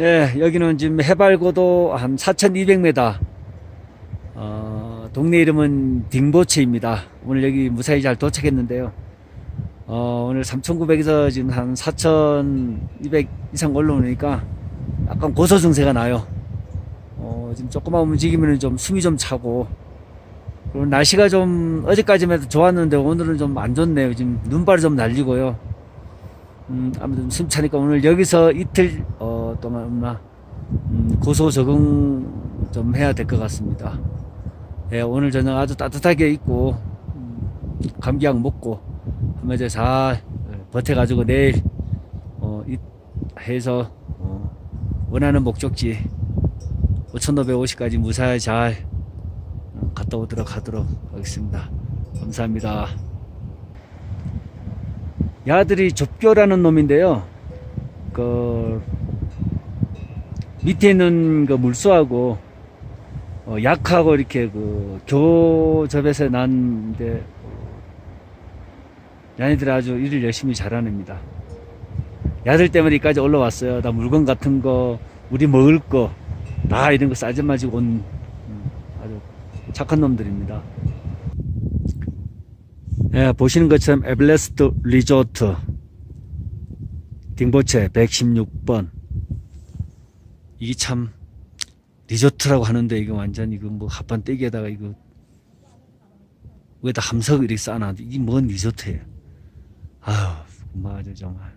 예, 여기는 지금 해발고도 한 4,200m. 어, 동네 이름은 딩보체입니다. 오늘 여기 무사히 잘 도착했는데요. 어, 오늘 3,900에서 지금 한 4,200 이상 올라오니까 약간 고소 증세가 나요. 어, 지금 조금만 움직이면 좀 숨이 좀 차고. 그리고 날씨가 좀 어제까지만 해도 좋았는데 오늘은 좀 안 좋네요. 지금 눈발이 좀 날리고요. 음, 아무튼 숨 차니까 오늘 여기서 이틀 어, 엄마 음, 고소 적응 좀 해야 될 것 같습니다. 예, 오늘 저녁 아주 따뜻하게 입고 음, 감기약 먹고 한번 이제 잘 버텨가지고 내일 어, 이, 해서 어, 원하는 목적지 5,550까지 무사히 잘 어, 갔다 오도록 하도록 하겠습니다. 감사합니다. 야들이 좁교라는 놈인데요. 그 밑에 있는 그 물소하고 어, 약하고 이렇게 그 교접에서 났는데 야네들 아주 일을 열심히 잘하는 입니다. 야들 때문에 여기까지 올라왔어요. 다 물건 같은 거, 우리 먹을 거, 다 이런 거 싸져 마지고 온 음, 아주 착한 놈들입니다. 예, 보시는 것처럼 에블레스트 리조트 딩보체 116번 이게 참 리조트라고 하는데 이거 완전 이거 뭐 합판 떼기에다가 이거 위에다 함석 이렇게 쌓아놨는데 이게 뭔 리조트예요? 아유 맞아 정말